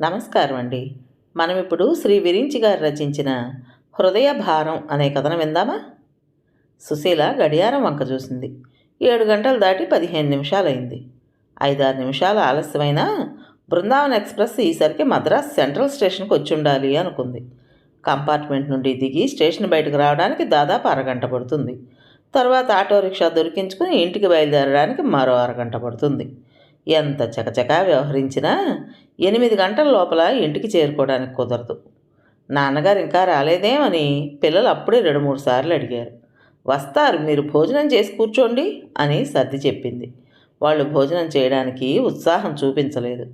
నమస్కారం అండి మనం ఇప్పుడు శ్రీ విరించి గారు రచించిన హృదయ భారం అనే కథను విందామా? సుశీల గడియారం వంక చూసింది. ఏడు గంటలు దాటి పదిహేను నిమిషాలైంది. ఐదారు నిమిషాలు ఆలస్యమైనా బృందావన్ ఎక్స్ప్రెస్ ఈసరికి మద్రాస్ సెంట్రల్ స్టేషన్కి వచ్చి ఉండాలి అనుకుంది. కంపార్ట్మెంట్ నుండి దిగి స్టేషన్ బయటకు రావడానికి దాదాపు అరగంట పడుతుంది. తర్వాత ఆటో రిక్షా దొరికించుకుని ఇంటికి బయలుదేరడానికి మరో అరగంట పడుతుంది. ఎంత చకచకా వ్యవహరించినా ఎనిమిది గంటల లోపల ఇంటికి చేరుకోవడానికి కుదరదు. నాన్నగారు ఇంకా రాలేదేమని పిల్లలు అప్పుడే రెండు మూడు సార్లు అడిగారు. వస్తారు మీరు భోజనం చేసి కూర్చోండి అని సర్ది చెప్పింది. వాళ్ళు భోజనం చేయడానికి ఉత్సాహం చూపించలేదు.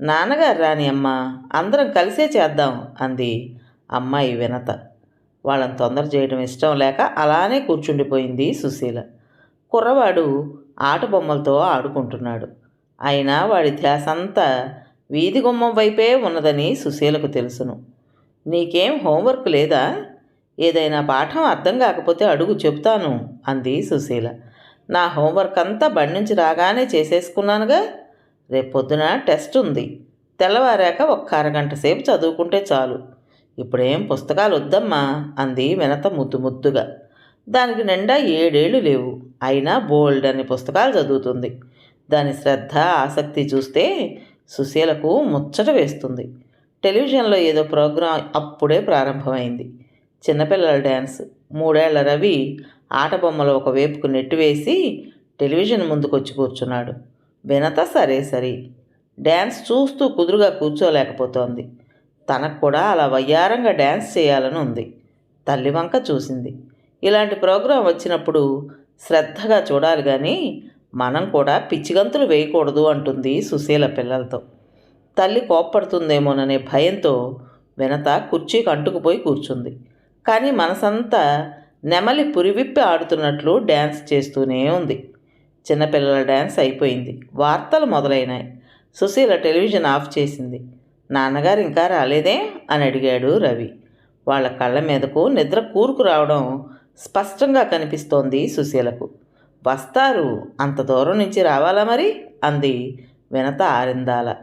నాన్నగారు రాని అమ్మ అందరం కలిసే చేద్దాం అంది అమ్మాయి వినత. వాళ్ళని తొందర చేయడం ఇష్టం లేక అలానే కూర్చుండిపోయింది సుశీల. కుర్రవాడు ఆట బొమ్మలతో ఆడుకుంటున్నాడు. అయినా వాడి ధ్యాస అంతా వీధి గుమ్మం వైపే ఉన్నదని సుశీలకు తెలుసును. నీకేం హోంవర్క్ లేదా? ఏదైనా పాఠం అర్థం కాకపోతే అడుగు చెప్తాను అంది సుశీల. నా హోంవర్క్ అంతా బండి నుంచి రాగానే చేసేసుకున్నానుగా? రేపొద్దున టెస్ట్ ఉంది. తెల్లవారాక ఒక్క అరగంట సేపు చదువుకుంటే చాలు. ఇప్పుడేం పుస్తకాలు వద్దమ్మా అంది వినత ముద్దు ముద్దుగా. దానికి నిండా ఏడేళ్ళు లేవు. అయినా బోల్డ్ అని పుస్తకాలు చదువుతుంది. దాని శ్రద్ధ ఆసక్తి చూస్తే సుశీలకు ముచ్చట వేస్తుంది. టెలివిజన్లో ఏదో ప్రోగ్రాం అప్పుడే ప్రారంభమైంది. చిన్నపిల్లల డ్యాన్స్. మూడేళ్ళ రవి ఆట బొమ్మలు ఒక వైపుకు నెట్టివేసి టెలివిజన్ ముందుకొచ్చి కూర్చున్నాడు. వినత సరే సరి. డ్యాన్స్ చూస్తూ కుదురుగా కూర్చోలేకపోతోంది. తనకు కూడా అలా వయ్యారంగా డ్యాన్స్ చేయాలని ఉంది. తల్లి వంక చూసింది. ఇలాంటి ప్రోగ్రాం వచ్చినప్పుడు శ్రద్ధగా చూడాలి కానీ మనం కూడా పిచ్చిగంతులు వేయకూడదు అంటుంది సుశీల పిల్లలతో. తల్లి కోప్పడుతుందేమోననే భయంతో వినత కుర్చీకి అంటుకుపోయి కూర్చుంది. కానీ మనసంతా నెమలి పురివిప్పి ఆడుతున్నట్లు డ్యాన్స్ చేస్తూనే ఉంది. చిన్నపిల్లల డ్యాన్స్ అయిపోయింది. వార్తలు మొదలైనాయి. సుశీల టెలివిజన్ ఆఫ్ చేసింది. నాన్నగారు ఇంకా రాలేదే? అని అడిగాడు రవి. వాళ్ళ కళ్ళ మీదకు నిద్ర కూరుకు రావడం స్పష్టంగా కనిపిస్తోంది సుశీలకు. వస్తారు? అంత దూరం నుంచి రావాలా మరి? అంది వినత ఆరిందాల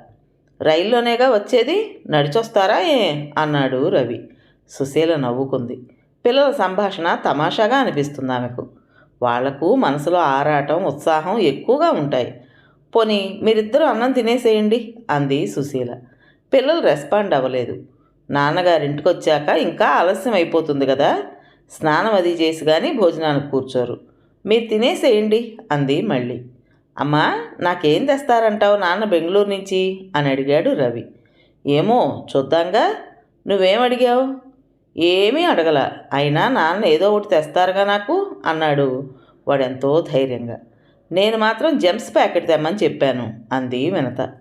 రైల్లోనేగా వచ్చేది? నడిచొస్తారా ఏ? అన్నాడు రవి. సుశీల నవ్వుకుంది. పిల్లల సంభాషణ తమాషాగా అనిపిస్తుంది ఆమెకు. వాళ్ళకు మనసులో ఆరాటం ఉత్సాహం ఎక్కువగా ఉంటాయి. పోనీ మీరిద్దరూ అన్నం తినేసేయండి అంది సుశీల. పిల్లలు రెస్పాండ్ అవ్వలేదు. నాన్నగారింటికి వచ్చాక ఇంకా ఆలస్యం అయిపోతుంది కదా? స్నానం అది చేసి కానీ భోజనానికి కూర్చోరు. మీరు తినేసేయండి అంది మళ్ళీ. అమ్మా నాకేం తెస్తారంటావు నాన్న బెంగళూరు నుంచి? అని అడిగాడు రవి. ఏమో చూద్దాంగా. నువ్వేం అడిగావు? ఏమీ అడగల. అయినా నాన్న ఏదో ఒకటి తెస్తారుగా నాకు అన్నాడు వాడెంతో ధైర్యంగా. నేను మాత్రం జెమ్స్ ప్యాకెట్ తెమ్మని చెప్పాను అంది వినత.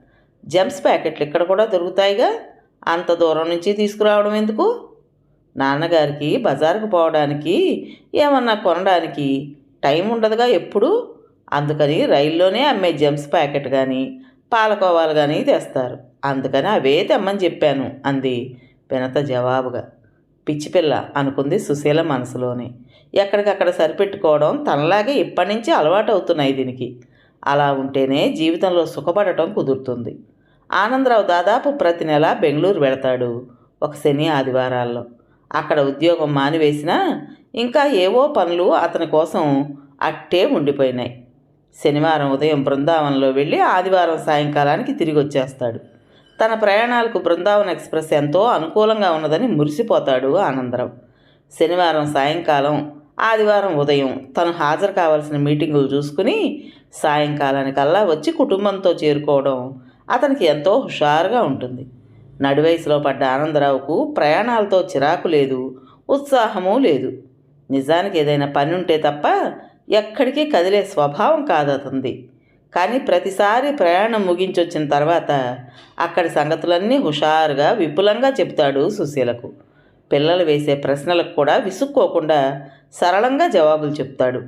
జెమ్స్ ప్యాకెట్లు ఇక్కడ కూడా దొరుకుతాయిగా? అంత దూరం నుంచి తీసుకురావడం ఎందుకు? నాన్నగారికి బజారుకు పోవడానికి ఏమన్నా కొనడానికి టైం ఉండదుగా ఎప్పుడు? అందుకని రైల్లోనే అమ్మే జెమ్స్ ప్యాకెట్ కానీ పాలకోవాలు కానీ తెస్తారు. అందుకని అవే తెమ్మని చెప్పాను అంది వినత జవాబుగా. పిచ్చిపిల్ల అనుకుంది సుశీల మనసులోనే. ఎక్కడికక్కడ సరిపెట్టుకోవడం తనలాగే ఇప్పటి నుంచి అలవాటు అవుతున్నాయి దీనికి. అలా ఉంటేనే జీవితంలో సుఖపడటం కుదురుతుంది. ఆనందరావు దాదాపు ప్రతి నెల బెంగళూరు వెళతాడు ఒక శని ఆదివారాల్లో. అక్కడ ఉద్యోగం మానివేసినా ఇంకా ఏవో పనులు అతని కోసం అట్టే ఉండిపోయినాయి. శనివారం ఉదయం బృందావనంలో వెళ్ళి ఆదివారం సాయంకాలానికి తిరిగి వచ్చేస్తాడు. తన ప్రయాణాలకు బృందావన్ ఎక్స్ప్రెస్ ఎంతో అనుకూలంగా ఉన్నదని మురిసిపోతాడు ఆనందరావు. శనివారం సాయంకాలం ఆదివారం ఉదయం తను హాజరు కావాల్సిన మీటింగులు చూసుకుని సాయంకాలానికల్లా వచ్చి కుటుంబంతో చేరుకోవడం అతనికి ఎంతో హుషారుగా ఉంటుంది. నడివయసులో పడ్డ ఆనందరావుకు ప్రయాణాలతో చిరాకు లేదు ఉత్సాహము లేదు. నిజానికి ఏదైనా పని ఉంటే తప్ప ఎక్కడికి కదిలే స్వభావం కాదతుంది కానీ ప్రతిసారి ప్రయాణం ముగించొచ్చిన తర్వాత అక్కడి సంగతులన్నీ హుషారుగా విపులంగా చెప్తాడు సుశీలకు. పిల్లలు వేసే ప్రశ్నలకు కూడా విసుక్కోకుండా సరళంగా జవాబులు చెప్తాడు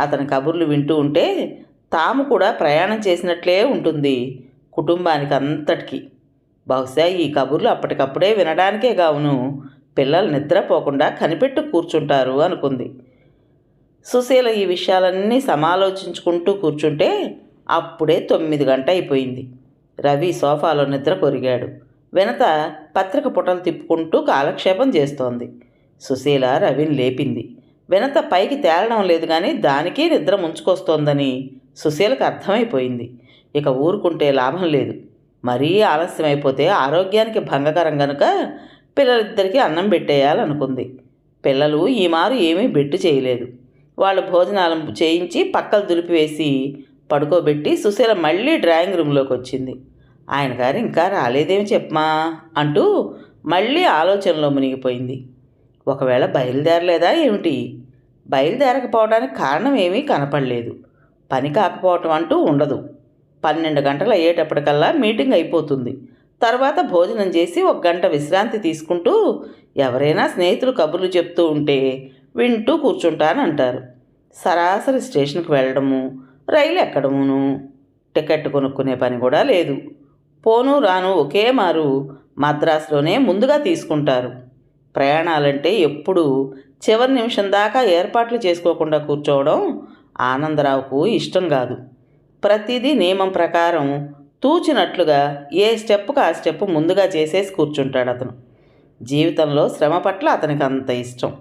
అతని కబుర్లు వింటూ ఉంటే తాము కూడా ప్రయాణం చేసినట్లే ఉంటుంది కుటుంబానికి అంతటికి బహుశా ఈ కబుర్లు అప్పటికప్పుడే వినడానికే కావును పిల్లలు నిద్రపోకుండా కనిపెట్టు కూర్చుంటారు అనుకుంది. సుశీల ఈ విషయాలన్నీ సమాలోచించుకుంటూ కూర్చుంటే అప్పుడే తొమ్మిది గంట అయిపోయింది. రవి సోఫాలో నిద్ర కొరిగాడు. వినత పత్రిక పుటలు తిప్పుకుంటూ కాలక్షేపం చేస్తోంది. సుశీల రవిని లేపింది. వినత పైకి తేలడం లేదు కానీ దానికి నిద్ర ముంచుకొస్తోందని సుశీలకు అర్థమైపోయింది. ఇక ఊరుకుంటే లాభం లేదు. మరీ ఆలస్యం అయిపోతే ఆరోగ్యానికి భంగకరం గనుక పిల్లలిద్దరికీ అన్నం పెట్టేయాలనుకుంది. పిల్లలు ఈమారు ఏమీ బెట్టు చేయలేదు. వాళ్ళు భోజనాలు చేయించి పక్కలు దులిపివేసి పడుకోబెట్టి సుశీల మళ్ళీ డ్రాయింగ్ రూమ్లోకి వచ్చింది ఆయన గారు ఇంకా రాలేదేమి చెప్పమా? అంటూ మళ్ళీ ఆలోచనలో మునిగిపోయింది. ఒకవేళ బయలుదేరలేదా ఏమిటి? బయలుదేరకపోవడానికి కారణం ఏమీ కనపడలేదు. పని కాకపోవటం అంటూ ఉండదు. పన్నెండు గంటలు అయ్యేటప్పటికల్లా మీటింగ్ అయిపోతుంది. తర్వాత భోజనం చేసి ఒక గంట విశ్రాంతి తీసుకుంటూ ఎవరైనా స్నేహితులు కబుర్లు చెప్తూ ఉంటే వింటూ కూర్చుంటానంటారు. సరాసరి స్టేషన్కి వెళ్ళడము రైలు ఎక్కడమును టికెట్ కొనుక్కునే పని కూడా లేదు. పోను రాను ఒకే మారు మద్రాసులోనే ముందుగా తీసుకుంటారు. ప్రయాణాలంటే ఎప్పుడు చివరి నిమిషం దాకా ఏర్పాట్లు చేసుకోకుండా కూర్చోవడం ఆనందరావుకు ఇష్టం కాదు. ప్రతిదీ నియమం ప్రకారం తూచినట్లుగా ఏ స్టెప్కు ఆ స్టెప్ ముందుగా చేసేసి కూర్చుంటాడు అతను. జీవితంలో శ్రమ పట్ల అతనికి అంత ఇష్టం.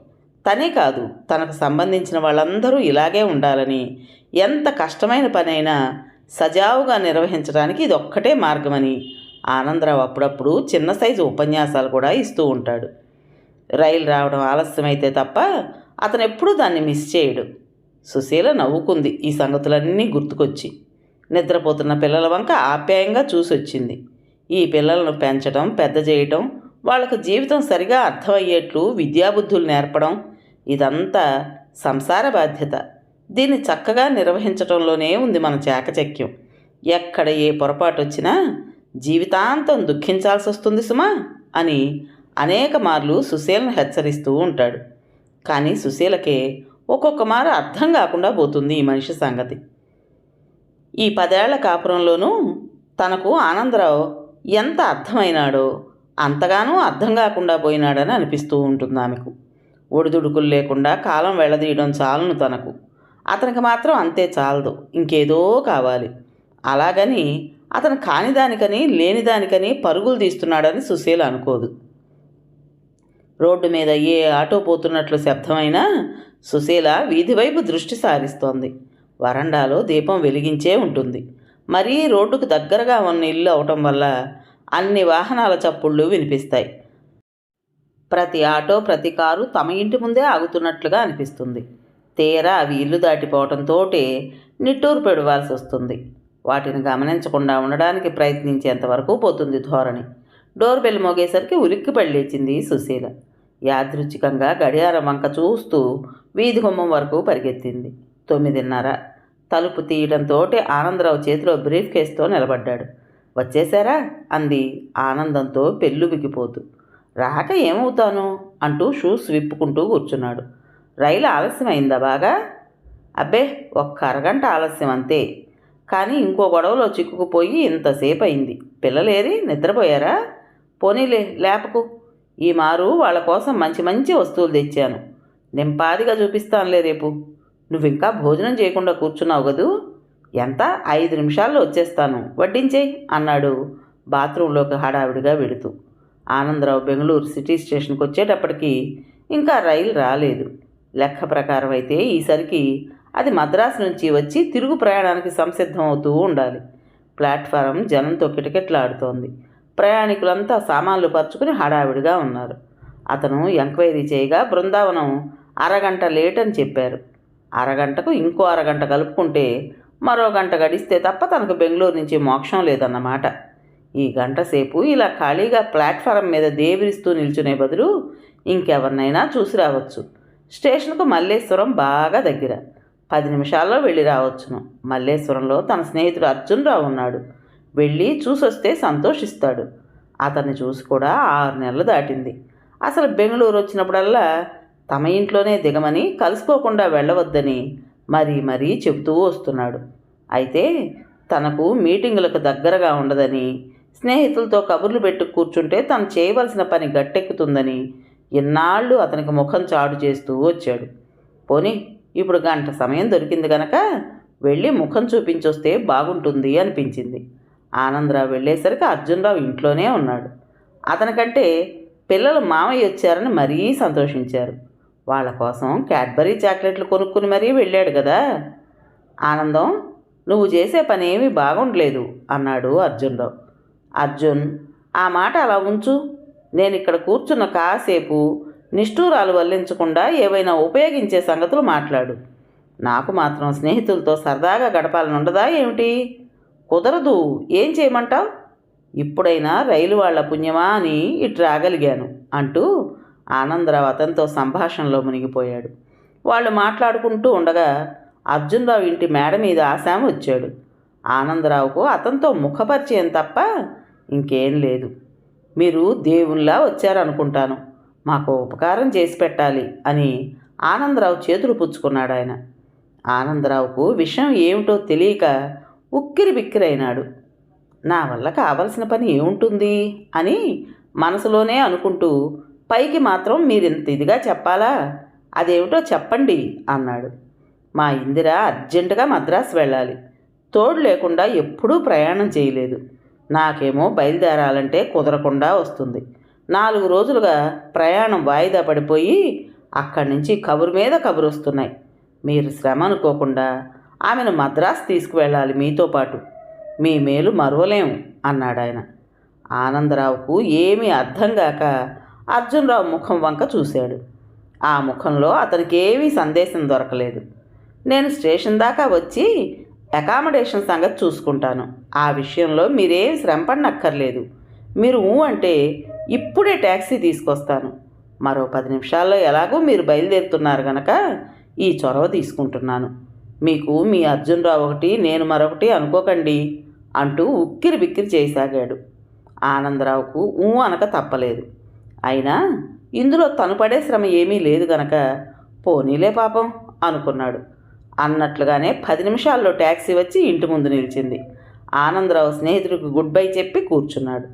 తనే కాదు తనకు సంబంధించిన వాళ్ళందరూ ఇలాగే ఉండాలని ఎంత కష్టమైన పనైనా సజావుగా నిర్వహించడానికి ఇది ఒక్కటే మార్గమని ఆనందరావు అప్పుడప్పుడు చిన్న సైజు ఉపన్యాసాలు కూడా ఇస్తూ ఉంటాడు. రైలు రావడం ఆలస్యమైతే తప్ప అతను ఎప్పుడూ దాన్ని మిస్ చేయడు. సుశీల నవ్వుకుంది ఈ సంగతులన్నీ గుర్తుకొచ్చి. నిద్రపోతున్న పిల్లల వంక ఆప్యాయంగా చూసొచ్చింది. ఈ పిల్లలను పెంచడం పెద్ద చేయటం వాళ్ళకు జీవితం సరిగా అర్థమయ్యేట్లు విద్యాబుద్ధులు నేర్పడం ఇదంతా సంసార బాధ్యత. దీన్ని చక్కగా నిర్వహించటంలోనే ఉంది మన చాకచక్యం. ఎక్కడ ఏ పొరపాటు వచ్చినా జీవితాంతం దుఃఖించాల్సి వస్తుంది సుమా అని అనేక మార్లు సుశీలను హెచ్చరిస్తూ ఉంటాడు. కానీ సుశీలకే ఒక్కొక్క మారు అర్థం కాకుండా పోతుంది ఈ మనిషి సంగతి. ఈ పదేళ్ళ కాపురంలోనూ తనకు ఆనందరావు ఎంత అర్థమైనాడో అంతగానూ అర్థం కాకుండా పోయినాడని అనిపిస్తూ ఉంటుంది ఆమెకు. ఒడిదుడుకులు లేకుండా కాలం వెళ్ళదీయడం చాలును తనకు. అతనికి మాత్రం అంతే చాలదు ఇంకేదో కావాలి. అలాగని అతను కానిదానికని లేనిదానికని పరుగులు తీస్తున్నాడని సుశీల అనుకోదు. రోడ్డు మీద ఏ ఆటో పోతున్నట్లు శబ్దమైనా సుశీల వీధి వైపు దృష్టి సారిస్తోంది. వరండాలో దీపం వెలిగించే ఉంటుంది. మరీ రోడ్డుకు దగ్గరగా ఉన్న ఇల్లు అవటం వల్ల అన్ని వాహనాల చప్పుళ్ళు వినిపిస్తాయి. ప్రతి ఆటో ప్రతి కారు తమ ఇంటి ముందే ఆగుతున్నట్లుగా అనిపిస్తుంది. తీరా అవి ఇల్లు దాటిపోవటంతో నిట్టూరు పెడవాల్సి వస్తుంది. వాటిని గమనించకుండా ఉండడానికి ప్రయత్నించేంతవరకు పోతుంది ధోరణి. డోర్ బెల్ మోగేసరికి ఉలిక్కి పళ్ళేచింది సుశీల. యాదృచ్ఛికంగా గడియారం వంక చూస్తూ వీధి గుమ్మం వరకు పరిగెత్తింది. తొమ్మిదిన్నర. తలుపు తీయడంతో ఆనందరావు చేతిలో బ్రీఫ్ కేసుతో నిలబడ్డాడు. వచ్చేశారా? అంది ఆనందంతో పెళ్ళు బిగిపోతూ రాక ఏమవుతాను? అంటూ షూస్ విప్పుకుంటూ కూర్చున్నాడు. రైలు ఆలస్యమైందా బాగా? అబ్బే ఒక్క అరగంట ఆలస్యం అంతే. కానీ ఇంకో గొడవలో చిక్కుకుపోయి ఇంతసేపు అయింది పిల్లలేరి నిద్రపోయారా? పోనీలే లేపకు. ఈ మారు వాళ్ళ కోసం మంచి మంచి వస్తువులు తెచ్చాను. నింపాదిగా చూపిస్తానులే రేపు. నువ్వు ఇంకా భోజనం చేయకుండా కూర్చున్నావు కదూ? ఎంత? ఐదు నిమిషాల్లో వచ్చేస్తాను. వడ్డించేయి అన్నాడు బాత్రూంలోకి హడావిడిగా వెడుతూ ఆనందరావు బెంగళూరు సిటీ స్టేషన్కి వచ్చేటప్పటికి ఇంకా రైలు రాలేదు. లెక్క ప్రకారం అయితే ఈసరికి అది మద్రాసు నుంచి వచ్చి తిరుగు ప్రయాణానికి సంసిద్ధం అవుతూ ఉండాలి. ప్లాట్ఫారం జనంతో కిటకిటలాడుతోంది. ప్రయాణికులంతా సామాన్లు పరుచుకుని హడావిడిగా ఉన్నారు. అతను ఎంక్వైరీ చేయగా బృందావనం అరగంట లేట్ అని చెప్పారు. అరగంటకు ఇంకో అరగంట కలుపుకుంటే మరో గంట గడిస్తే తప్ప తనకు బెంగళూరు నుంచి మోక్షం లేదన్నమాట. ఈ గంట సేపు ఇలా ఖాళీగా ప్లాట్ఫారం మీద దేవిరిస్తూ నిల్చునే బదులు ఇంకెవరినైనా చూసి రావచ్చు. స్టేషన్కు మల్లేశ్వరం బాగా దగ్గర. పది నిమిషాల్లో వెళ్ళి రావచ్చును. మల్లేశ్వరంలో తన స్నేహితుడు అర్జున్ రావు ఉన్నాడు. వెళ్ళి చూసొస్తే సంతోషిస్తాడు. అతన్ని చూసి కూడా ఆరు నెలలు దాటింది. అసలు బెంగళూరు వచ్చినప్పుడల్లా తమ ఇంట్లోనే దిగమని కలుసుకోకుండా వెళ్ళవద్దని మరీ మరీ చెబుతూ వస్తున్నాడు. అయితే తనకు మీటింగులకు దగ్గరగా ఉండదని స్నేహితులతో కబుర్లు పెట్టు కూర్చుంటే తను చేయవలసిన పని గట్టెక్కుతుందని ఇన్నాళ్ళు అతనికి ముఖం చాటు చేస్తూ వచ్చాడు. పోనీ ఇప్పుడు గంట సమయం దొరికింది గనక వెళ్ళి ముఖం చూపించొస్తే బాగుంటుంది అనిపించింది. ఆనందరావు వెళ్ళేసరికి అర్జునరావు ఇంట్లోనే ఉన్నాడు. అతనికంటే పిల్లలు మామయ్య వచ్చారని మరీ సంతోషించారు. వాళ్ళ కోసం క్యాడ్బరీ చాక్లెట్లు కొనుక్కుని మరీ వెళ్ళాడు కదా. ఆనందం నువ్వు చేసే పని ఏమీ బాగుండలేదు అన్నాడు అర్జున్రావు. అర్జున్ ఆ మాట అలా ఉంచు. నేను ఇక్కడ కూర్చున్న కాసేపు నిష్ఠూరాలు వల్లించకుండా ఏవైనా ఉపయోగించే సంగతులు మాట్లాడు. నాకు మాత్రం స్నేహితులతో సరదాగా గడపాలని ఉండదా ఏమిటి? కుదరదు. ఏం చేయమంటావు? ఇప్పుడైనా రైలు వాళ్ళ పుణ్యమా అని ఇటు రాగలిగాను అంటూ ఆనందరావు అతనితో సంభాషణలో మునిగిపోయాడు. వాళ్ళు మాట్లాడుకుంటూ ఉండగా అర్జున్రావు ఇంటి మేడ మీద ఆశామ వచ్చాడు. ఆనందరావుకు అతనితో ముఖపరిచయం తప్ప ఇంకేం లేదు. మీరు దేవుల్లా వచ్చారనుకుంటాను. మాకు ఉపకారం చేసి పెట్టాలి అని ఆనందరావు చేతులు పుచ్చుకున్నాడు ఆయన. ఆనందరావుకు విషయం ఏమిటో తెలియక ఉక్కిరి బిక్కిరైనాడు నా వల్ల కావలసిన పని ఏముంటుంది అని మనసులోనే అనుకుంటూ పైకి మాత్రం మీరింత ఇదిగా చెప్పాలా? అదేమిటో చెప్పండి అన్నాడు. మా ఇందిర అర్జెంటుగా మద్రాసు వెళ్ళాలి. తోడు లేకుండా ఎప్పుడూ ప్రయాణం చేయలేదు. నాకేమో బయలుదేరాలంటే కుదరకుండా వస్తుంది. నాలుగు రోజులుగా ప్రయాణం వాయిదా పడిపోయి అక్కడి నుంచి కబురు మీద కబురు వస్తున్నాయి. మీరు శ్రమ అనుకోకుండా ఆమెను మద్రాసు తీసుకువెళ్ళాలి మీతో పాటు. మీ మేలు మరువలేము అన్నాడు ఆయన ఆనందరావుకు ఏమీ అర్థం కాక అర్జున్రావు ముఖం వంక చూశాడు. ఆ ముఖంలో అతనికి ఏమీ సందేశం దొరకలేదు. నేను స్టేషన్ దాకా వచ్చి అకామిడేషన్ సంగతి చూసుకుంటాను. ఆ విషయంలో మీరేం శ్రమపడనక్కర్లేదు. మీరు ఊ అంటే ఇప్పుడే ట్యాక్సీ తీసుకొస్తాను. మరో పది నిమిషాల్లో ఎలాగో మీరు బయలుదేరుతున్నారు గనక ఈ చొరవ తీసుకుంటున్నాను. మీకు మీ అర్జున్రావు ఒకటి నేను మరొకటి అనుకోకండి అంటూ ఉక్కిరి బిక్కిరి చేయసాగాడు ఆనందరావుకు ఊ అనక తప్పలేదు. అయినా ఇందులో తను పడే శ్రమ ఏమీ లేదు గనక పోనీలే పాపం అనుకున్నాడు. అన్నట్లుగానే పది నిమిషాల్లో ట్యాక్సీ వచ్చి ఇంటి ముందు నిలిచింది. ఆనందరావు స్నేహితుడికి గుడ్ బై చెప్పి కూర్చున్నాడు.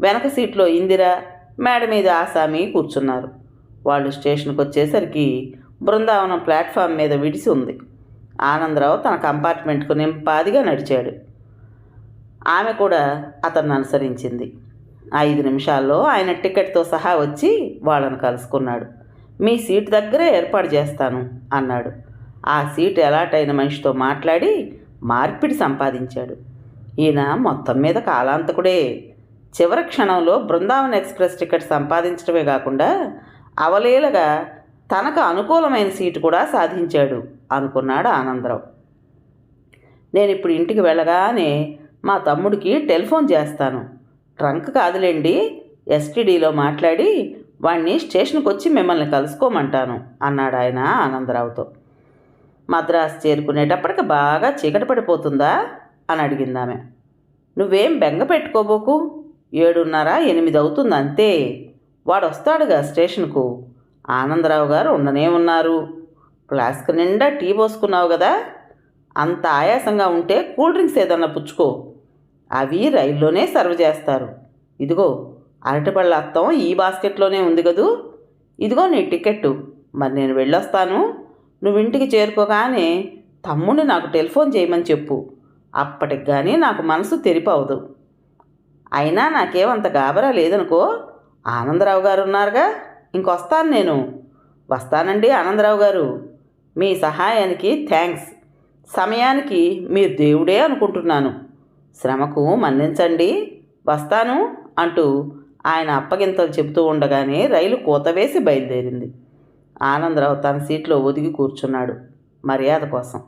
వెనక సీట్లో ఇందిర మేడ మీద ఆసామి కూర్చున్నారు. వాళ్ళు స్టేషన్కి వచ్చేసరికి బృందావనం ప్లాట్ఫామ్ మీద విడిసి ఉంది. ఆనందరావు తన కంపార్ట్మెంట్కు నింపాదిగా నడిచాడు. ఆమె కూడా అతన్ని అనుసరించింది. ఐదు నిమిషాల్లో ఆయన టికెట్తో సహా వచ్చి వాళ్ళను కలుసుకున్నాడు. మీ సీట్ దగ్గరే ఏర్పాటు చేస్తాను అన్నాడు. ఆ సీట్ ఎలాటైన మనిషితో మాట్లాడి మార్పిడి సంపాదించాడు. ఈయన మొత్తం మీద కాలాంతకుడే. చివరి క్షణంలో బృందావన్ ఎక్స్ప్రెస్ టికెట్ సంపాదించడమే కాకుండా అవలీలగా తనకు అనుకూలమైన సీటు కూడా సాధించాడు అనుకున్నాడు ఆనందరావు. నేను ఇప్పుడు ఇంటికి వెళ్ళగానే మా తమ్ముడికి టెలిఫోన్ చేస్తాను ట్రంక్ కాదులేండి. ఎస్టీడీలో మాట్లాడి వాణ్ణి స్టేషన్కి వచ్చి మిమ్మల్ని కలుసుకోమంటాను అన్నాడు ఆయన ఆనందరావుతో. మద్రాసు చేరుకునేటప్పటికి బాగా చీకటి పడిపోతుందా? అని అడిగిందామె నువ్వేం బెంగ పెట్టుకోబోకు? ఏడున్నర ఎనిమిది అవుతుంది అంతే. వాడు వస్తాడుగా స్టేషన్కు. ఆనందరావు గారు ఉండనే ఉన్నారు. ఫ్లాస్క్ నిండా టీ పోసుకున్నావు కదా? అంత ఆయాసంగా ఉంటే కూల్ డ్రింక్స్ ఏదన్నా పుచ్చుకో. అవి రైల్లోనే సర్వ్ చేస్తారు. ఇదిగో అరటిపళ్ళ అత్తం ఈ బాస్కెట్లోనే ఉంది కదూ? ఇదిగో నీ టికెట్టు. మరి నేను వెళ్ళొస్తాను. నువ్వు ఇంటికి చేరుకోగానే తమ్ముడిని నాకు టెలిఫోన్ చేయమని చెప్పు. అప్పటికి కానీ నాకు మనసు తెరిపవదు. అయినా నాకేమంత గాబరా లేదనుకో ఆనందరావు గారు ఉన్నారుగా? ఇంకొస్తాను నేను. వస్తానండి ఆనందరావు గారు. మీ సహాయానికి థ్యాంక్స్. సమయానికి మీరు దేవుడే అనుకుంటున్నాను. శ్రమకు మన్నించండి వస్తాను అంటూ ఆయన అప్పగింతలు చెబుతూ ఉండగానే రైలు కూతవేసి బయలుదేరింది. ఆనందరావు తన సీట్లో ఒదిగి కూర్చున్నాడు మర్యాద కోసం.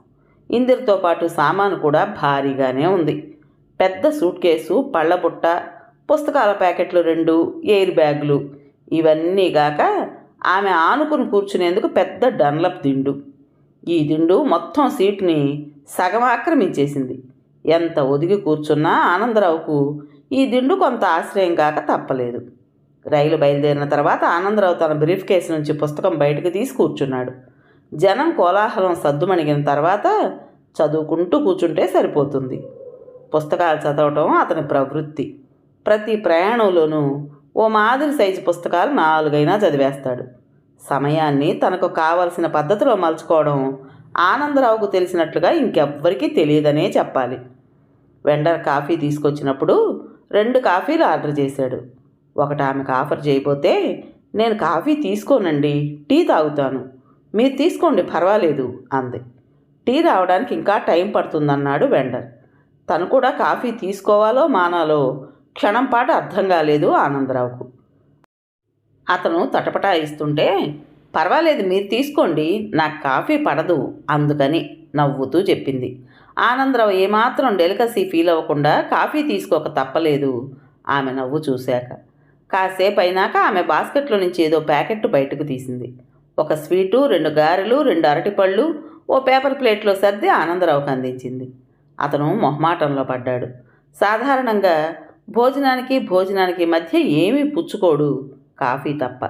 ఇందిరితో పాటు సామాను కూడా భారీగానే ఉంది. పెద్ద సూట్ కేసు పళ్ళబుట్ట పుస్తకాల ప్యాకెట్లు రెండు ఎయిర్ బ్యాగులు ఇవన్నీ గాక ఆమె ఆనుకుని కూర్చునేందుకు పెద్ద డన్లప్ దిండు. ఈ దిండు మొత్తం సీటుని సగం ఆక్రమించేసింది. ఎంత ఒదిగి కూర్చున్నా ఆనందరావుకు ఈ దిండు కొంత ఆశ్రయం కాక తప్పలేదు. రైలు బయలుదేరిన తర్వాత ఆనందరావు తన బ్రీఫ్ కేసు నుంచి పుస్తకం బయటకు తీసి కూర్చున్నాడు. జనం కోలాహలం సద్దుమణిగిన తర్వాత చదువుకుంటూ కూర్చుంటే సరిపోతుంది. పుస్తకాలు చదవటం అతని ప్రవృత్తి. ప్రతి ప్రయాణంలోనూ ఓ మాదిరి సైజు పుస్తకాలు నాలుగైనా చదివేస్తాడు. సమయాన్ని తనకు కావలసిన పద్ధతిలో మలుచుకోవడం ఆనందరావుకు తెలిసినట్లుగా ఇంకెవ్వరికీ తెలియదనే చెప్పాలి. వెండర్ కాఫీ తీసుకొచ్చినప్పుడు రెండు కాఫీలు ఆర్డర్ చేశాడు. ఒకటి ఆమెకు ఆఫర్ చేయబోతే నేను కాఫీ తీసుకోనండి టీ తాగుతాను. మీరు తీసుకోండి పర్వాలేదు అంది. టీ రావడానికి ఇంకా టైం పడుతుందన్నాడు వెండర్. తను కూడా కాఫీ తీసుకోవాలో మానాలో క్షణం పాటు అర్థం కాలేదు ఆనందరావుకు. అతను తటపటాయిస్తుంటే పర్వాలేదు మీరు తీసుకోండి నాకు కాఫీ పడదు అందుకని నవ్వుతూ చెప్పింది. ఆనందరావు ఏమాత్రం డెలికసీ ఫీల్ అవ్వకుండా కాఫీ తీసుకోక తప్పలేదు. ఆమె నవ్వు చూశాక. కాసేపు అయినాక ఆమె బాస్కెట్లో నుంచి ఏదో ప్యాకెట్ బయటకు తీసింది. ఒక స్వీటు రెండు గారెలు రెండు అరటిపళ్ళు ఓ పేపర్ ప్లేట్లో సర్ది ఆనందరావుకు అందించింది. అతను మొహమాటంలో పడ్డాడు. సాధారణంగా భోజనానికి భోజనానికి మధ్య ఏమీ పుచ్చుకోడు. కాఫీ తప్ప.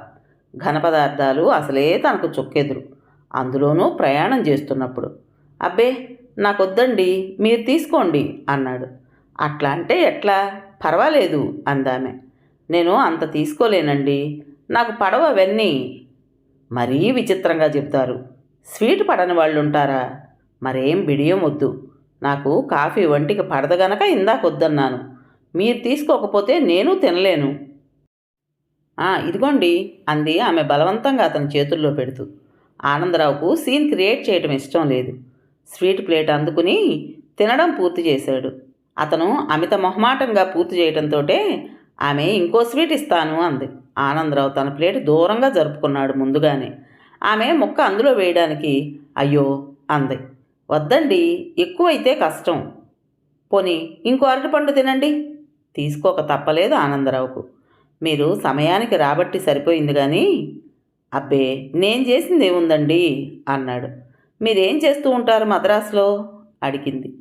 ఘన పదార్థాలు అసలే తనకు చొక్కెదురు. అందులోనూ ప్రయాణం చేస్తున్నప్పుడు. అబ్బే నాకు వద్దండి మీరు తీసుకోండి అన్నాడు. అట్లా అంటే ఎట్లా? పర్వాలేదు అందామె. నేను అంత తీసుకోలేనండి నాకు పడవ అవన్నీ. మరీ విచిత్రంగా చెప్తారు. స్వీట్ పడని వాళ్ళు ఉంటారా మరేం బిడియం వద్దు. నాకు కాఫీ వంటికి పడదు గనక ఇందాక వద్దన్నాను మీరు తీసుకోకపోతే నేను తినలేను. ఇదిగోండి అంది ఆమె బలవంతంగా అతని చేతుల్లో పెడుతూ. ఆనందరావుకు సీన్ క్రియేట్ చేయటం ఇష్టం లేదు. స్వీట్ ప్లేట్ అందుకుని తినడం పూర్తి చేశాడు. అతను అమిత మొహమాటంగా పూర్తి చేయడంతో ఆమె ఇంకో స్వీట్ ఇస్తాను అంది. ఆనందరావు తన ప్లేట్ దూరంగా జరుపుకున్నాడు ముందుగానే. ఆమె ముక్క అందులో వేయడానికి అయ్యో అంది. వద్దండి ఎక్కువైతే కష్టం. పోనీ ఇంకో అరటిపండు తినండి. తీసుకోక తప్పలేదు ఆనందరావుకు. మీరు సమయానికి రాబట్టి సరిపోయింది కానీ అబ్బే నేను చేసింది ఏముందండి అన్నాడు. మీరేం చేస్తూ ఉంటారు మద్రాసులో? అడిగింది.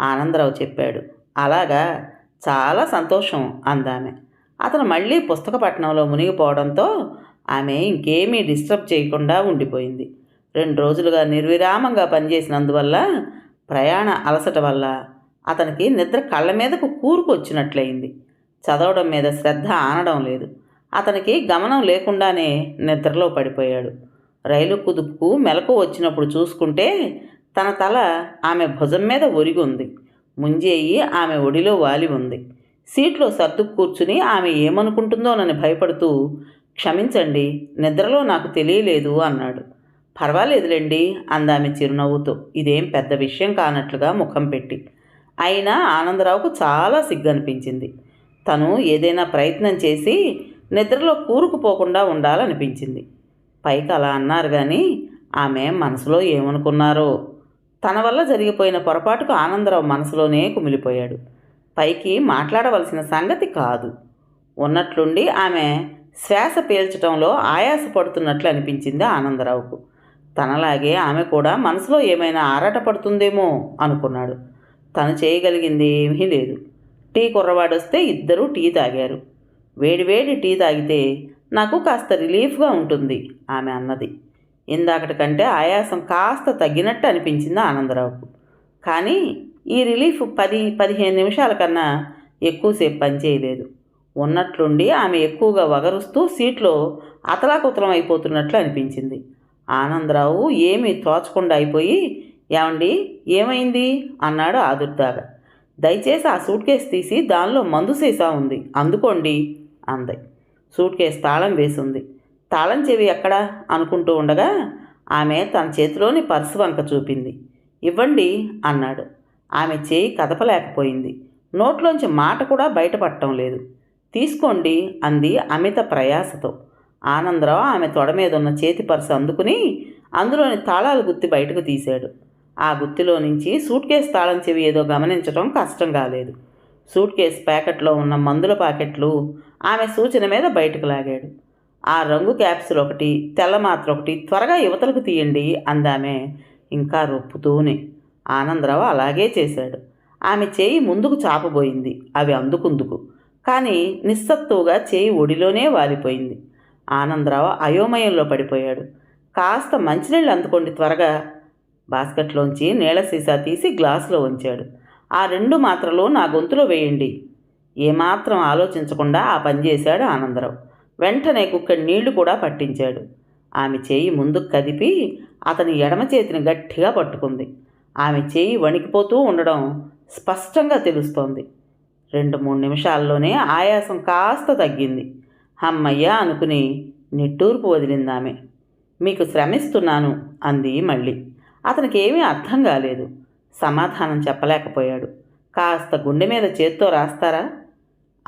ఆనందరావు చెప్పాడు. అలాగా? చాలా సంతోషం అందామె. అతను మళ్ళీ పుస్తకపట్నంలో మునిగిపోవడంతో ఆమె ఇంకేమీ డిస్టర్బ్ చేయకుండా ఉండిపోయింది. రెండు రోజులుగా నిర్విరామంగా పనిచేసినందువల్ల ప్రయాణ అలసట వల్ల అతనికి నిద్ర కళ్ళ మీదకు కూరుకొచ్చినట్లయింది చదవడం మీద శ్రద్ధ ఆనడం లేదు. అతనికి గమనం లేకుండానే నిద్రలో పడిపోయాడు. రైలు కుదుపుకు మెలకు వచ్చినప్పుడు చూసుకుంటే తన తల ఆమె భుజం మీద ఒరిగి ఉంది. ముంజేయి ఆమె ఒడిలో వాలి ఉంది. సీట్లో సర్దు కూర్చుని ఆమె ఏమనుకుంటుందోనని భయపడుతూ క్షమించండి నిద్రలో నాకు తెలియలేదు అన్నాడు. పర్వాలేదులేండి అందామె చిరునవ్వుతో. ఇదేం పెద్ద విషయం కానట్లుగా ముఖం పెట్టి. అయినా ఆనందరావుకు చాలా సిగ్గనిపించింది. తను ఏదైనా ప్రయత్నం చేసి నిద్రలో కూరుకుపోకుండా ఉండాలనిపించింది. పైకి అలా అన్నారు కానీ ఆమె మనసులో ఏమనుకున్నారో? తన వల్ల జరిగిపోయిన పొరపాటుకు ఆనందరావు మనసులోనే కుమిలిపోయాడు. పైకి మాట్లాడవలసిన సంగతి కాదు. ఉన్నట్లుండి ఆమె శ్వాస పీల్చటంలో ఆయాసపడుతున్నట్లు అనిపించింది ఆనందరావుకు. తనలాగే ఆమె కూడా మనసులో ఏమైనా ఆరాటపడుతుందేమో అనుకున్నాడు. తను చేయగలిగింది ఏమీ లేదు. టీ కుర్రవాడొస్తే ఇద్దరూ టీ తాగారు. వేడివేడి టీ తాగితే నాకు కాస్త రిలీఫ్గా ఉంటుంది ఆమె అన్నది. ఇందాకటి కంటే ఆయాసం కాస్త తగ్గినట్టు అనిపించింది ఆనందరావుకు. కానీ ఈ రిలీఫ్ పది పదిహేను నిమిషాల కన్నా ఎక్కువసేపు పనిచేయలేదు ఉన్నట్లుండి ఆమె ఎక్కువగా వగరుస్తూ సీట్లో అతలాకుతలం అయిపోతున్నట్లు అనిపించింది. ఆనందరావు ఏమీ తోచకుండా అయిపోయి ఏమండి ఏమైంది? అన్నాడు ఆదుర్దాగా దయచేసి ఆ సూట్ కేసు తీసి దానిలో మందు సీసా ఉంది అందుకోండి అంది. సూట్ కేసు తాళం వేసింది. తాళం చెవి ఎక్కడా? అనుకుంటూ ఉండగా ఆమె తన చేతిలోని పర్సు వంక చూపింది. ఇవ్వండి అన్నాడు. ఆమె చేయి కదపలేకపోయింది. నోట్లోంచి మాట కూడా బయటపడటం లేదు. తీసుకోండి అంది అమిత ప్రయాసతో. ఆనందరావు ఆమె తొడ మీద ఉన్న చేతి పర్సు అందుకుని అందులోని తాళాలు గుత్తి బయటకు తీశాడు. ఆ గుత్తిలో నుంచి సూట్ కేసు తాళం చెవి ఏదో గమనించడం కష్టం కాలేదు. సూట్ కేసు ప్యాకెట్లో ఉన్న మందుల ప్యాకెట్లు ఆమె సూచన మీద బయటకు లాగాడు. ఆ రంగు క్యాప్సుల్ ఒకటి తెల్ల మాత్ర ఒకటి త్వరగా యువతలకు తీయండి అందామె. ఇంకా రొప్పుతూనే. ఆనందరావు అలాగే చేశాడు. ఆమె చేయి ముందుకు చాపబోయింది. అవి అందుకుందుకు. కానీ నిస్సత్తువుగా చేయి ఒడిలోనే వాలిపోయింది. ఆనందరావు అయోమయంలో పడిపోయాడు. కాస్త మంచినీళ్ళు అందుకోండి త్వరగా. బాస్కెట్లోంచి నీళ్ళ సీసా తీసి గ్లాసులో ఉంచాడు. ఆ రెండు మాత్రలు నా గొంతులో వేయండి. ఏమాత్రం ఆలోచించకుండా ఆ పని చేశాడు ఆనందరావు. వెంటనే కుక్కడి నీళ్ళు కూడా పట్టించాడు. ఆమె చేయి ముందుకు కదిపి అతని ఎడమ చేతిని గట్టిగా పట్టుకుంది. ఆమె చేయి వణికిపోతూ ఉండడం స్పష్టంగా తెలుస్తోంది. రెండు మూడు నిమిషాల్లోనే ఆయాసం కాస్త తగ్గింది. అమ్మయ్య అనుకుని నిట్టూర్పు వదిలిందామె మీకు శ్రమిస్తున్నాను అంది మళ్ళీ. అతనికి ఏమీ అర్థం కాలేదు. సమాధానం చెప్పలేకపోయాడు. కాస్త గుండె మీద చేత్తో రాస్తారా?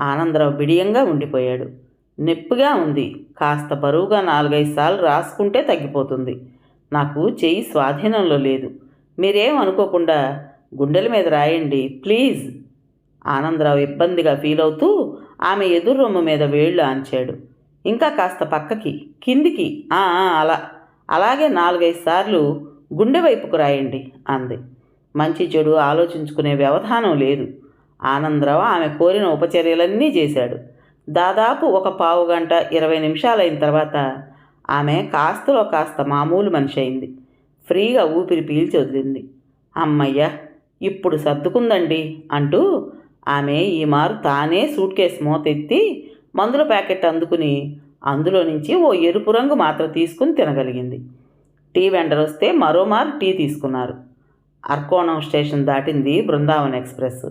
ఆనందరావు బిడియంగా ఉండిపోయాడు. నొప్పిగా ఉంది. కాస్త బరువుగా నాలుగైదు సార్లు రాసుకుంటే తగ్గిపోతుంది. నాకు చెయ్యి స్వాధీనంలో లేదు. మీరేం అనుకోకుండా గుండెల మీద రాయండి ప్లీజ్. ఆనందరావు ఇబ్బందిగా ఫీల్ అవుతూ ఆమె ఎదురు రొమ్ము మీద వేళ్ళు ఆంచాడు. ఇంకా కాస్త పక్కకి కిందికి ఆ, అలా అలాగే నాలుగైదు సార్లు గుండె వైపుకు రాయండి అంది. మంచి చెడు ఆలోచించుకునే వ్యవధానం లేదు. ఆనందరావు ఆమె కోరిన ఉపచర్యలన్నీ చేశాడు. దాదాపు ఒక పావు గంట ఇరవై నిమిషాలైన తర్వాత ఆమె కాస్తలో కాస్త మామూలు మనిషి అయింది. ఫ్రీగా ఊపిరి పీల్చి వదిలింది. అమ్మయ్య ఇప్పుడు సర్దుకుందండి అంటూ ఆమె ఈ మారు తానే సూట్ కేస్ మూతెత్తి మందుల ప్యాకెట్ అందుకుని అందులో నుంచి ఓ ఎరుపు రంగు మాత్ర తీసుకుని తినగలిగింది. టీ వెండర్ వస్తే మరోమారు టీ తీసుకున్నారు. అర్కోణం స్టేషన్ దాటింది బృందావన్ ఎక్స్ప్రెస్.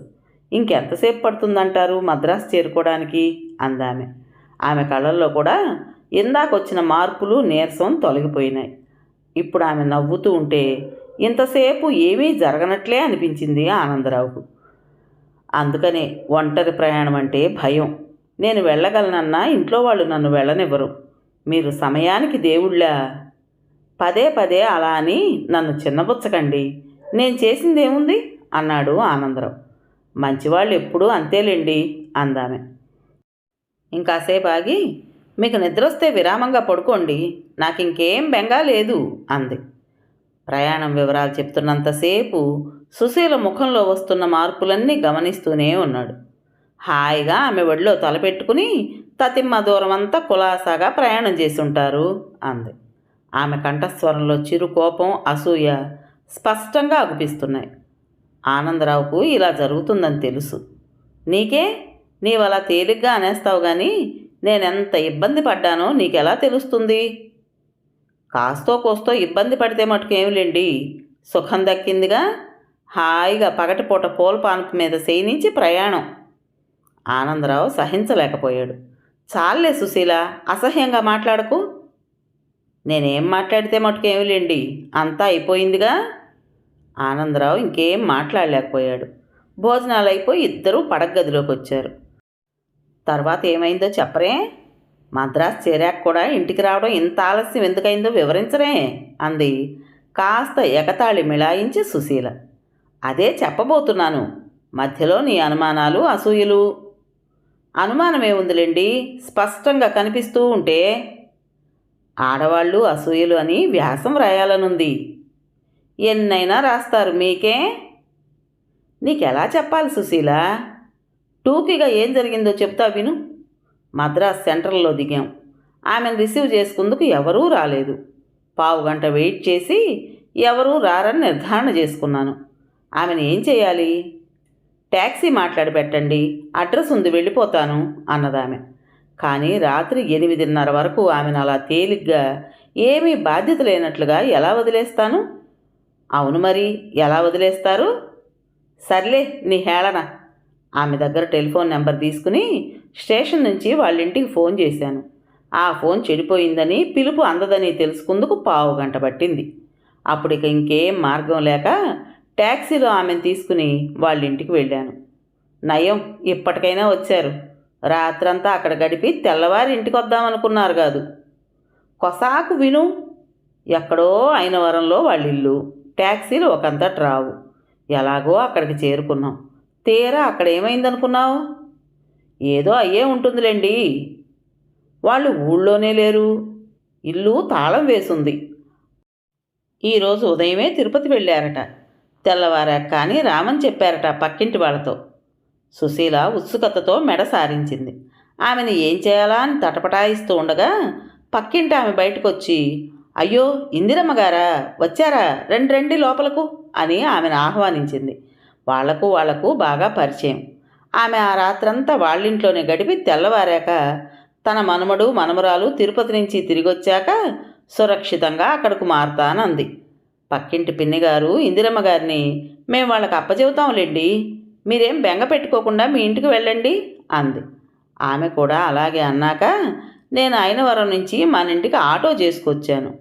ఇంకెంతసేపు పడుతుందంటారు మద్రాసు చేరుకోవడానికి? అందామె. ఆమె కళ్ళల్లో కూడా ఇందాకొచ్చిన మార్పులు నీరసం తొలగిపోయినాయి. ఇప్పుడు ఆమె నవ్వుతూ ఉంటే ఇంతసేపు ఏమీ జరగనట్లే అనిపించింది ఆనందరావుకు. అందుకనే ఒంటరి ప్రయాణం అంటే భయం. నేను వెళ్ళగలనన్నా ఇంట్లో వాళ్ళు నన్ను వెళ్ళనివ్వరు. మీరు సమయానికి దేవుళ్ళా. పదే పదే అలా అని నన్ను చిన్నబుచ్చకండి. నేను చేసిందేముంది? అన్నాడు ఆనందరావు. మంచివాళ్ళు ఎప్పుడూ అంతేలేండి అందామె. ఇంకాసేపు ఆగి మీకు నిద్రొస్తే విరామంగా పడుకోండి నాకు ఇంకేం బెంగా లేదు అంది. ప్రయాణం వివరాలు చెప్తున్నంతసేపు సుశీల ముఖంలో వస్తున్న మార్పులన్నీ గమనిస్తూనే ఉన్నాడు. హాయిగా ఆమె ఒడిలో తలపెట్టుకుని తతిమ్మ దూరం అంతా కులాసాగా ప్రయాణం చేసి ఉంటారు అంది. ఆమె కంఠస్వరంలో చిరు కోపం అసూయ స్పష్టంగా అగుపిస్తున్నాయి. ఆనందరావుకు ఇలా జరుగుతుందని తెలుసు. నీకే? నీవు అలా తేలిగ్గా అనేస్తావు కానీ నేనెంత ఇబ్బంది పడ్డానో నీకెలా తెలుస్తుంది? కాస్తో కోస్తో ఇబ్బంది పడితే మటుకేమిలేండి? సుఖం దక్కిందిగా? హాయిగా పగటిపూట పూల పానుపు మీద చేయించి ప్రయాణం. ఆనందరావు సహించలేకపోయాడు. చాలే సుశీల అసహ్యంగా మాట్లాడకు. నేనేం మాట్లాడితే మటుకేమిలేండి? అంతా అయిపోయిందిగా? ఆనందరావు ఇంకేం మాట్లాడలేకపోయాడు. భోజనాలు అయిపోయి ఇద్దరూ పడగదిలోకి వచ్చారు తర్వాత ఏమైందో చెప్పరే? మద్రాసు చేరాక కూడా ఇంటికి రావడం ఇంత ఆలస్యం ఎందుకైందో వివరించరే? అంది కాస్త ఎగతాళి మిళాయించి సుశీల. అదే చెప్పబోతున్నాను. మధ్యలో నీ అనుమానాలు అసూయలు. అనుమానమే ఉందిలేండి స్పష్టంగా కనిపిస్తూ ఉంటే ఆడవాళ్ళు అసూయలు అని వ్యాసం రాయాలనుంది. ఎన్నైనా రాస్తారు. మీకే? నీకెలా చెప్పాలి సుశీల? టూకీగా ఏం జరిగిందో చెప్తా విను. మద్రాస్ సెంట్రల్లో దిగాం. ఆమెను రిసీవ్ చేసుకుందుకు ఎవరూ రాలేదు. పావు గంట వెయిట్ చేసి ఎవరూ రారని నిర్ధారణ చేసుకున్నాను. ఆమెను ఏం చేయాలి? ట్యాక్సీ మాట్లాడి పెట్టండి. అడ్రస్ ఉంది వెళ్ళిపోతాను అన్నదామె. కానీ రాత్రి ఎనిమిదిన్నర వరకు ఆమెను అలా తేలిగ్గా ఏమీ బాధ్యత లేనట్లుగా ఎలా వదిలేస్తాను? అవును మరి ఎలా వదిలేస్తారు? సర్లే నీ హేళన. ఆమె దగ్గర టెలిఫోన్ నెంబర్ తీసుకుని స్టేషన్ నుంచి వాళ్ళ ఇంటికి ఫోన్ చేశాను. ఆ ఫోన్ చెడిపోయిందని పిలుపు అందదని తెలుసుకుందుకు పావు గంట పట్టింది. అప్పుడు ఇక ఇంకేం మార్గం లేక ట్యాక్సీలో ఆమెను తీసుకుని వాళ్ళ ఇంటికి వెళ్ళాను. నయం ఇప్పటికైనా వచ్చారు. రాత్రంతా అక్కడ గడిపి తెల్లవారి ఇంటికి వద్దామనుకున్నారు కాదు. కొసాకు విను. ఎక్కడో అయిన వరంలో వాళ్ళ ఇల్లు ట్యాక్సీలు ఒకంతట రావు. ఎలాగో అక్కడికి చేరుకున్నాం. తీరా అక్కడ ఏమైందనుకున్నావు ఏదో అయ్యే ఉంటుందిలేండి. వాళ్ళు ఊళ్ళోనే లేరు. ఇల్లు తాళం వేసుంది. ఈరోజు ఉదయమే తిరుపతి వెళ్ళారట. తెల్లవారాక కానీ రామని చెప్పారట పక్కింటి వాళ్ళతో. సుశీల ఉత్సుకతతో మెడ సారించింది. ఆమెను ఏం చేయాలా అని తటపటాయిస్తూ ఉండగా పక్కింటి ఆమె బయటకొచ్చి అయ్యో ఇందిరమ్మ గారా వచ్చారా? రెండు రండి లోపలకు అని ఆమెను ఆహ్వానించింది. వాళ్ళకు వాళ్ళకు బాగా పరిచయం. ఆమె ఆ రాత్రంతా వాళ్ళింట్లోనే గడిపి తెల్లవారాక తన మనుమడు మనమరాలు తిరుపతి నుంచి తిరిగొచ్చాక సురక్షితంగా అక్కడకు మారుతానంది. పక్కింటి పిన్నిగారు ఇందిరమ్మ గారిని మేము వాళ్ళకి అప్పచెబుతాంలేండి మీరేం బెంగ పెట్టుకోకుండా మీ ఇంటికి వెళ్ళండి అంది. ఆమె కూడా అలాగే అన్నాక నేను అయినవరం నుంచి మన ఇంటికి ఆటో చేసుకొచ్చాను.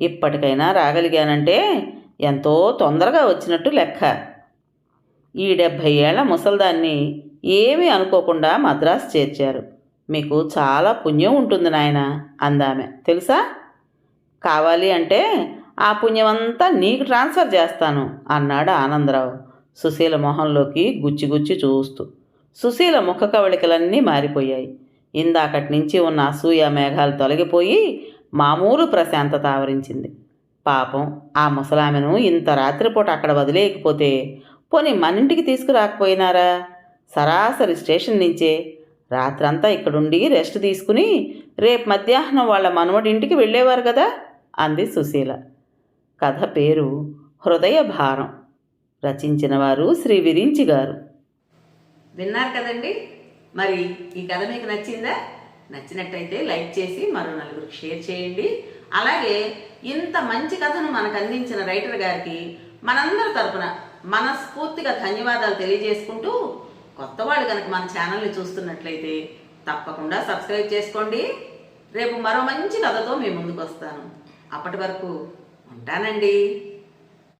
ఇప్పటికైనా రాగలిగానంటే ఎంతో తొందరగా వచ్చినట్టు లెక్క. ఈ డెబ్భై ఏళ్ళ ముసల్దాన్ని ఏమీ అనుకోకుండా మద్రాసు చేర్చారు. మీకు చాలా పుణ్యం ఉంటుంది నాయన అందామె. తెలుసా? కావాలి అంటే ఆ పుణ్యమంతా నీకు ట్రాన్స్ఫర్ చేస్తాను అన్నాడు ఆనందరావు సుశీల మొహంలోకి గుచ్చి గుచ్చి చూస్తూ. సుశీల ముఖ కవళికలన్నీ మారిపోయాయి. ఇందాకటి నుంచి ఉన్న అసూయ మేఘాలు తొలగిపోయి మామూలు ప్రశాంతత ఆవరించింది. పాపం ఆ ముసలామెను ఇంత రాత్రిపూట అక్కడ వదిలేయకపోతే పోనీ మన ఇంటికి తీసుకురాకపోయినారా? సరాసరి స్టేషన్ నుంచే. రాత్రంతా ఇక్కడుండి రెస్ట్ తీసుకుని రేపు మధ్యాహ్నం వాళ్ళ మనవడి ఇంటికి వెళ్ళేవారు కదా? అంది సుశీల. కథ పేరు హృదయ భారం. రచించిన వారు శ్రీ విరించి గారు విన్నారు కదండి? మరి ఈ కథ మీకు నచ్చిందా? నచ్చినట్టయితే లైక్ చేసి మరో నలుగురికి షేర్ చేయండి. అలాగే ఇంత మంచి కథను మనకు అందించిన రైటర్ గారికి మనందరి తరపున మనస్ఫూర్తిగా ధన్యవాదాలు తెలియజేసుకుంటూ కొత్త వాళ్ళు కనుక మన ఛానల్ని చూస్తున్నట్లయితే తప్పకుండా సబ్స్క్రైబ్ చేసుకోండి. రేపు మరో మంచి కథతో మీ ముందుకు వస్తాను అప్పటి వరకు ఉంటానండి.